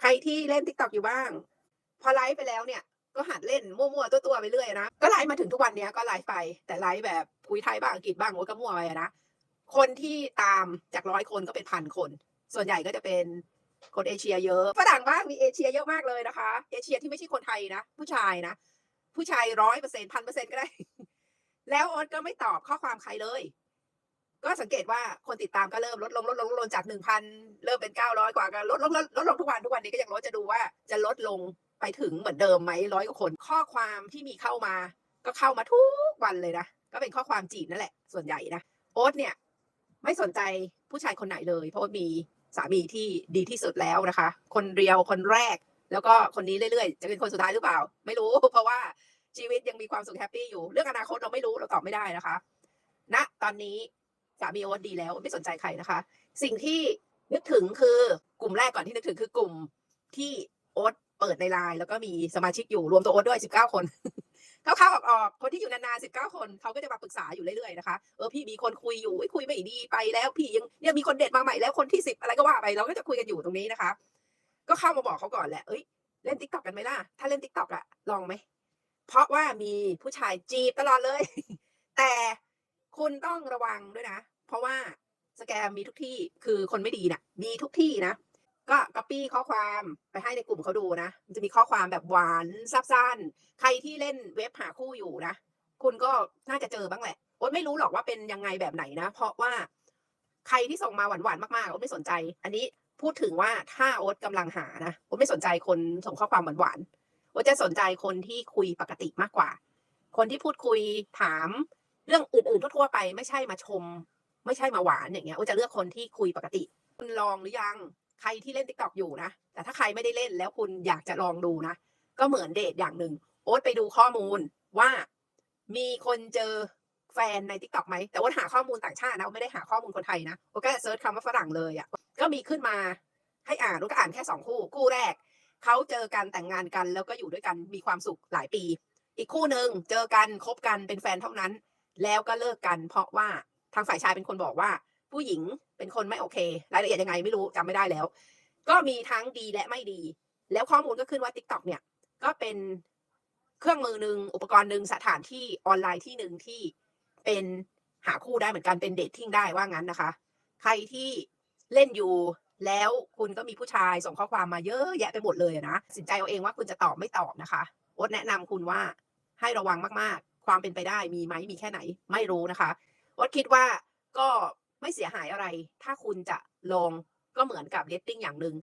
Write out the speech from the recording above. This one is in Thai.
ใครที่เล่น TikTok อยู่บ้าง พอไลฟ์ไปแล้วเนี่ย ก็หัดเล่นมั่วๆตัวๆไปเรื่อยนะ ก็ไลฟ์มาถึงทุกวันเนี้ยก็ไลฟ์ไป แต่ไลฟ์แบบคุยไทยบ้างอังกฤษบ้างโอ้ก็มั่วไปนะ คนที่ตามจากร้อยคนก็เป็นพันคน ส่วนใหญ่ก็จะเป็นคนเอเชียเยอะ ฝรั่งบ้างมีเอเชียเยอะมากเลยนะคะ เอเชียที่ไม่ใช่คนไทยนะ ผู้ชายนะ ผู้ชายร้อยเปอร์เซ็นพันเปอร์เซ็นก็ได้ แล้วโอ๊ตก็ไม่ตอบข้อความใครเลย ก็สังเกตว่าคนติดตามก็เริ่มลดลงลดลงลดลงจากหนึ่งพันเริ่มเป็นเก้าร้อยกว่าก็ลดลงลดลดลงทุกวันทุกวันนี้ก็ยังลดจะดูว่าจะลดลงไปถึงเหมือนเดิมไหมร้อยกว่าคน ข้อความที่มีเข้ามา ก็เข้ามาทุกวันเลยนะก็เป็นข้อความจีบนั่นแหละ ส่วนใหญ่นะโอ๊ตเนี่ย ไม่สนใจผู้ชายคนไหนเลย เพราะว่ามีสามีที่ดีที่สุดแล้วนะคะ คนเดียวคนแรก แล้วก็คนนี้เรื่อยๆ จะเป็นคนสุดท้ายหรือเปล่า ไม่รู้ เพราะว่าชีวิตยังมีความสุขแฮปปี้อยู่ เรื่องอนาคตเราไม่รู้เราตอบไม่ได้นะคะณตอนนี้ สามีโอ๊ตดีแล้วไม่สนใจใครนะคะ สิ่งที่นึกถึงคือกลุ่มแรกก่อนที่นึกถึงคือกลุ่มที่โอ๊ตเปิดในไลน์แล้วก็มีสมาชิกอยู่รวมตัวโอ๊ตด้วย 19 คนเข้าๆออกๆคนที่อยู่นานๆ19 คนเขาก็จะมาปรึกษาอยู่เรื่อยๆนะคะเออพี่มีคนคุยอยู่คุยคุยไม่ดีไปแล้วพี่ยังเนี่ยมีคนเด็ดมาใหม่แล้วคนที่สิบอะไรก็ว่าไปเราก็จะคุยกันอยู่ตรงนี้นะคะ ก็เข้ามาบอกเขาก่อนแหละเอ้ยเล่นติ๊กต็อกกันไหมล่ะถ้าเล่นติ๊กต็อกอะลองไหมเพราะว่ามีผู้ชายจีบตลอดเลย แต่ คุณต้องระวังด้วยนะ เพราะว่าสแกมมีทุกที่คือคนไม่ดีน่ะ มีทุกที่นะ ก็ก๊อปปี้ข้อความไปให้ในกลุ่มเขาดูนะมันจะมีข้อความแบบหวานซับสั้นใครที่เล่นเว็บหาคู่อยู่นะ คุณก็น่าจะเจอบ้างแหละโอ๊ตไม่รู้หรอกว่าเป็นยังไงแบบไหนนะ เพราะว่าใครที่ส่งมาหวานๆมากๆโอ๊ตไม่สนใจ อันนี้พูดถึงว่าถ้าโอ๊ตกำลังหานะโอ๊ตไม่สนใจคนส่งข้อความหวานๆโอ๊ตจะสนใจคนที่คุยปกติมากกว่า คนที่พูดคุยถาม เรื่องอื่นๆทั่วๆไปไม่ใช่มาชม ไม่ใช่มาหวานอย่างเงี้ยโอ๊ตจะเลือกคนที่คุยปกติ คุณลองหรือยังใครที่เล่นติ๊กต็อกอยู่นะ แต่ถ้าใครไม่ได้เล่นแล้วคุณอยากจะลองดูนะ ก็เหมือนเดทอย่างหนึ่งโอ๊ตไปดูข้อมูลว่ามีคนเจอแฟนใน t ิ k t o k ไหม แต่ว่าหาข้อมูลต่างชาตินะโอ๊ตไม่ได้หาข้อมูลคนไทยนะโอ๊ตก็เซิร์ชคำว่าฝรั่งเลยอะ่ะก็มีขึ้นมาให้อ่านโอ๊ตก็อ่านแค่สองคู่ คู่แรก เขาเจอกันแต่งงานกันแล้วก็อยู่ด้วยกันมีความสุขหลายปี อีกคู่หนึ่งเจอกันคบกันเป็นแฟนเท่านั้น แล้วก็เลิกกัน เพราะว่าทางฝ่ายชายเป็นคนบอกว่า ผู้หญิงเป็นคนไม่โอเค รายละเอียดยังไงไม่รู้จำไม่ได้แล้ว ก็มีทั้งดีและไม่ดี แล้วข้อมูลก็ขึ้นว่า TikTok เนี่ย ก็เป็นเครื่องมือหนึ่งอุปกรณ์หนึ่งสถานที่ออนไลน์ที่หนึ่งที่เป็นหาคู่ได้เหมือนกันเป็นเดทติ้งได้ว่างั้นนะคะ ใครที่เล่นอยู่แล้วคุณก็มีผู้ชายส่งข้อความมาเยอะแยะไปหมดเลยนะสินใจเอาเองว่าคุณจะตอบไม่ตอบนะคะโอ๊ตแนะนำคุณว่าให้ระวังมาก ความเป็นไปได้มีไหมมีแค่ไหน ไม่รู้นะคะวัดคิดว่าก็ไม่เสียหายอะไร ถ้าคุณจะลองก็เหมือนกับเลตติ้งอย่างหนึ่ง